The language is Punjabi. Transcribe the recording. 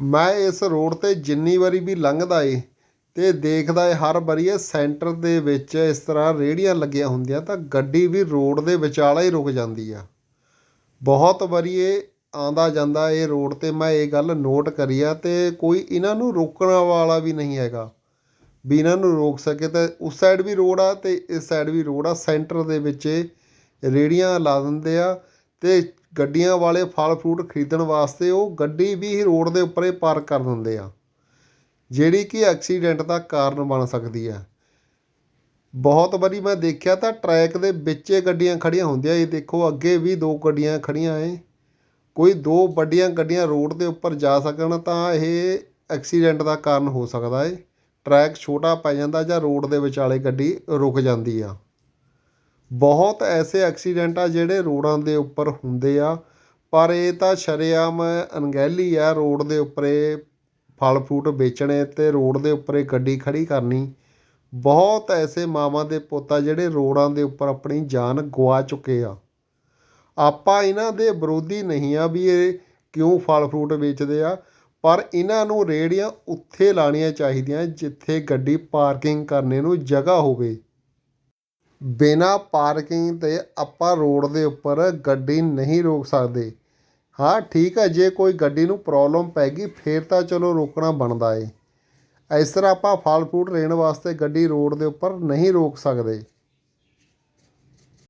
ਮੈਂ ਇਸ ਰੋਡ 'ਤੇ ਜਿੰਨੀ ਵਾਰੀ ਵੀ ਲੰਘਦਾ ਏ ਅਤੇ ਦੇਖਦਾ ਏ, ਹਰ ਵਾਰੀ ਇਹ ਸੈਂਟਰ ਦੇ ਵਿੱਚ ਇਸ ਤਰ੍ਹਾਂ ਰੇਹੜੀਆਂ ਲੱਗੀਆਂ ਹੁੰਦੀਆਂ ਤਾਂ ਗੱਡੀ ਵੀ ਰੋਡ ਦੇ ਵਿਚਾਲੇ ਹੀ ਰੁਕ ਜਾਂਦੀ ਆ। ਬਹੁਤ ਵਾਰੀ ਇਹ ਆਉਂਦਾ ਜਾਂਦਾ ਇਹ ਰੋਡ 'ਤੇ ਮੈਂ ਇਹ ਗੱਲ ਨੋਟ ਕਰੀ ਆ ਅਤੇ ਕੋਈ ਇਹਨਾਂ ਨੂੰ ਰੋਕਣ ਵਾਲਾ ਵੀ ਨਹੀਂ ਹੈਗਾ। ਵੀ ਇਹਨਾਂ ਨੂੰ ਰੋਕ ਸਕੇ ਤਾਂ ਉਸ ਸਾਈਡ ਵੀ ਰੋਡ ਆ ਅਤੇ ਇਸ ਸਾਈਡ ਵੀ ਰੋਡ ਆ, ਸੈਂਟਰ ਦੇ ਵਿੱਚ ਇਹ ਰੇਹੜੀਆਂ ਲਾ ਦਿੰਦੇ ਆ ਅਤੇ ਗੱਡੀਆਂ ਵਾਲੇ ਫਲ ਫਰੂਟ ਖਰੀਦਣ ਵਾਸਤੇ ਉਹ ਗੱਡੀ ਵੀ ਰੋਡ ਦੇ ਉੱਪਰ ਪਾਰਕ ਕਰ ਦਿੰਦੇ ਆ, ਜਿਹੜੀ ਕਿ ਐਕਸੀਡੈਂਟ ਦਾ ਕਾਰਨ ਬਣ ਸਕਦੀ ਹੈ ਬਹੁਤ ਵਾਰੀ ਮੈਂ ਦੇਖਿਆ ਤਾਂ ਟਰੈਕ ਦੇ ਵਿੱਚ ਗੱਡੀਆਂ ਖੜ੍ਹੀਆਂ ਹੁੰਦੀਆਂ ਇਹ ਦੇਖੋ ਅੱਗੇ ਵੀ ਦੋ ਗੱਡੀਆਂ ਖੜ੍ਹੀਆਂ ਏ ਕੋਈ ਦੋ ਵੱਡੀਆਂ ਗੱਡੀਆਂ ਰੋਡ ਦੇ ਉੱਪਰ ਜਾ ਸਕਣ ਤਾਂ ਇਹ ਐਕਸੀਡੈਂਟ ਦਾ ਕਾਰਨ ਹੋ ਸਕਦਾ ਏ ਟਰੈਕ ਛੋਟਾ ਪੈ ਜਾਂਦਾ ਜਾਂ ਰੋਡ ਦੇ ਵਿਚਾਲੇ ਗੱਡੀ ਰੁਕ ਜਾਂਦੀ ਆ। ਬਹੁਤ ਐਸੇ ਐਕਸੀਡੈਂਟ ਆ ਜਿਹੜੇ ਰੋਡਾਂ ਦੇ ਉੱਪਰ ਹੁੰਦੇ ਆ, ਪਰ ਇਹ ਤਾਂ ਸ਼ਰੇਆਮ ਅਣਗਹਿਲੀ ਆ ਰੋਡ ਦੇ ਉੱਪਰ ਇਹ ਫਲ ਫਰੂਟ ਵੇਚਣੇ ਅਤੇ ਰੋਡ ਦੇ ਉੱਪਰ ਇਹ ਗੱਡੀ ਖੜ੍ਹੀ ਕਰਨੀ। ਬਹੁਤ ਐਸੇ ਮਾਵਾਂ ਦੇ ਪੁੱਤ ਆ ਜਿਹੜੇ ਰੋਡਾਂ ਦੇ ਉੱਪਰ ਆਪਣੀ ਜਾਨ ਗਵਾ ਚੁੱਕੇ ਆ। ਆਪਾਂ ਇਹਨਾਂ ਦੇ ਵਿਰੋਧੀ ਨਹੀਂ ਆ ਵੀ ਇਹ ਕਿਉਂ ਫਲ ਫਰੂਟ ਵੇਚਦੇ ਆ, ਪਰ ਇਹਨਾਂ ਨੂੰ ਰੇਹੜੀਆਂ ਉੱਥੇ ਲਾਉਣੀਆਂ ਚਾਹੀਦੀਆਂ ਜਿੱਥੇ ਗੱਡੀ ਪਾਰਕਿੰਗ ਕਰਨੇ ਨੂੰ ਜਗ੍ਹਾ ਹੋਵੇ। ਬਿਨਾਂ ਪਾਰਕਿੰਗ 'ਤੇ ਆਪਾਂ ਰੋਡ ਦੇ ਉੱਪਰ ਗੱਡੀ ਨਹੀਂ ਰੋਕ ਸਕਦੇ। ਹਾਂ, ਠੀਕ ਹੈ, ਜੇ ਕੋਈ ਗੱਡੀ ਨੂੰ ਪ੍ਰੋਬਲਮ ਪੈ ਗਈ, ਫਿਰ ਤਾਂ ਚਲੋ ਰੋਕਣਾ ਬਣਦਾ ਏ। ਇਸ ਤਰ੍ਹਾਂ ਆਪਾਂ ਫਲ ਫਰੂਟ ਲੈਣ ਵਾਸਤੇ ਗੱਡੀ ਰੋਡ ਦੇ ਉੱਪਰ ਨਹੀਂ ਰੋਕ ਸਕਦੇ।